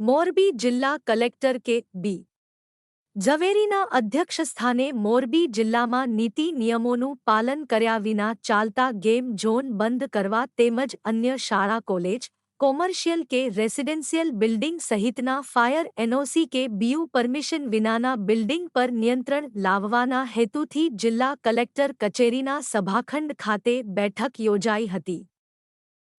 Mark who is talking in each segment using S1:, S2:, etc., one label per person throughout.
S1: મોરબી જિલ્લા કલેક્ટર કે બી. ઝવેરીના અધ્યક્ષસ્થાને મોરબી જિલ્લામાં નીતિ નિયમોનું પાલન કર્યા વિના ચાલતા ગેમ ઝોન બંધ કરવા તેમજ અન્ય શાળા, કોલેજ, કોમર્શિયલ કે રેસિડેન્શિયલ બિલ્ડિંગ સહિતના ફાયર એનઓસી કે બીયુ પરમિશન વિનાના બિલ્ડિંગ પર નિયંત્રણ લાવવાના હેતુથી જિલ્લા કલેક્ટર કચેરીના સભાખંડ ખાતે બેઠક યોજાઈ હતી.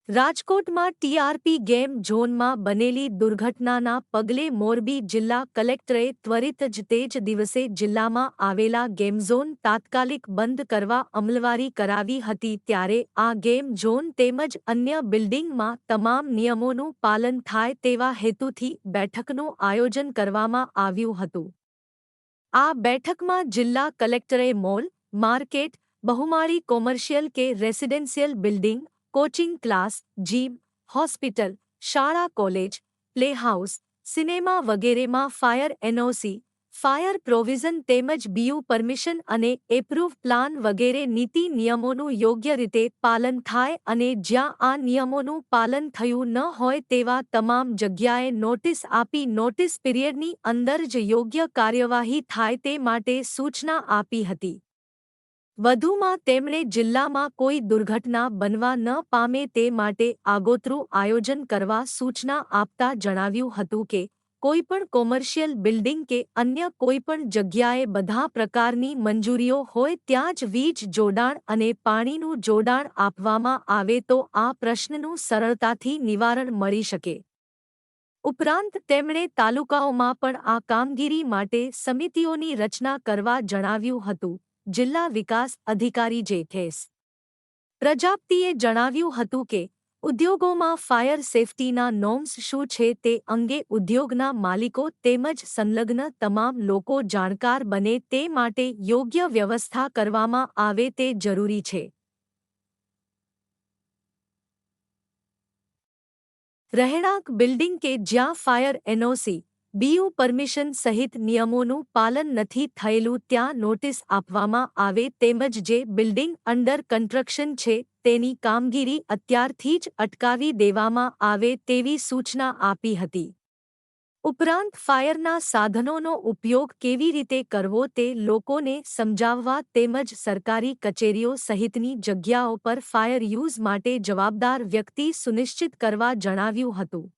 S1: રાજકોટમાં ટીઆરપી ગેમ ઝોનમાં બનેલી દુર્ઘટનાના પગલે મોરબી જિલ્લા કલેક્ટરે ત્વરિત જ તે જ દિવસે જિલ્લામાં આવેલા ગેમ ઝોન તાત્કાલિક બંધ કરવા અમલવારી કરાવી હતી ત્યારે આ ગેમ ઝોન તેમજ અન્ય બિલ્ડિંગમાં તમામ નિયમોનું પાલન થાય તેવા હેતુથી બેઠકનું આયોજન કરવામાં આવ્યું હતું. આ બેઠકમાં જિલ્લા કલેક્ટરે મોલ, માર્કેટ, બહુમાળી કોમર્શિયલ કે residential building coaching class, gym, hospital, શાળા, કોલેજ, પ્લેહાઉસ, સિનેમા વગેરેમાં ફાયર એનઓસી, ફાયર પ્રોવિઝન તેમજ બીયુ પરમિશન અને એપ્રુવ પ્લાન વગેરે નીતિ નિયમોનું યોગ્ય રીતે પાલન થાય અને જ્યાં આ નિયમોનું પાલન થયું ન હોય તેવા તમામ જગ્યાએ નોટિસ આપી નોટિસ પિરિયડની અંદર જ યોગ્ય કાર્યવાહી થાય તે માટે સૂચના આપી હતી. વધુમાં તેમણે જિલ્લામાં કોઈ દુર્ઘટના બનવા ન પામે તે માટે આગોતરું આયોજન કરવા સૂચના આપતા જણાવ્યું હતું કે, કોઈપણ કોમર્શિયલ બિલ્ડિંગ કે અન્ય કોઈપણ જગ્યાએ બધા પ્રકારની મંજૂરીઓ હોય ત્યાં જ વીજ જોડાણ અને પાણીનું જોડાણ આપવામાં આવે તો આ પ્રશ્નનું સરળતાથી નિવારણ મળી શકે. ઉપરાંત તેમણે તાલુકાઓમાં પણ આ કામગીરી માટે સમિતિઓની રચના કરવા જણાવ્યું હતું. જિલ્લા વિકાસ અધિકારી જેઠેસ. પ્રજાપતિએ જણાવ્યું હતું કે, ઉદ્યોગોમાં ફાયર સેફટીના નોર્મ્સ શું છે તે અંગે ઉદ્યોગના માલિકો તેમજ સંલગ્ન તમામ લોકો જાણકાર બને તે માટે યોગ્ય વ્યવસ્થા કરવામાં આવે તે જરૂરી છે. રહેણાંક બિલ્ડિંગ કે જ્યાં ફાયર એનઓસી બીયુ પરમિશન સહિત નિયમોનું પાલન નથી થયેલું ત્યાં નોટિસ આપવામાં આવે તેમજ જે બિલ્ડિંગ અંડર કન્સ્ટ્રક્શન છે તેની કામગીરી અત્યારથી જ અટકાવી દેવામાં આવે તેવી સૂચના આપી હતી. ઉપરાંત ફાયરના સાધનોનો ઉપયોગ કેવી રીતે કરવો તે લોકોને સમજાવવા તેમજ સરકારી કચેરીઓ સહિતની જગ્યાઓ પર ફાયર યુઝ માટે જવાબદાર વ્યક્તિ સુનિશ્ચિત કરવા જણાવ્યું હતું.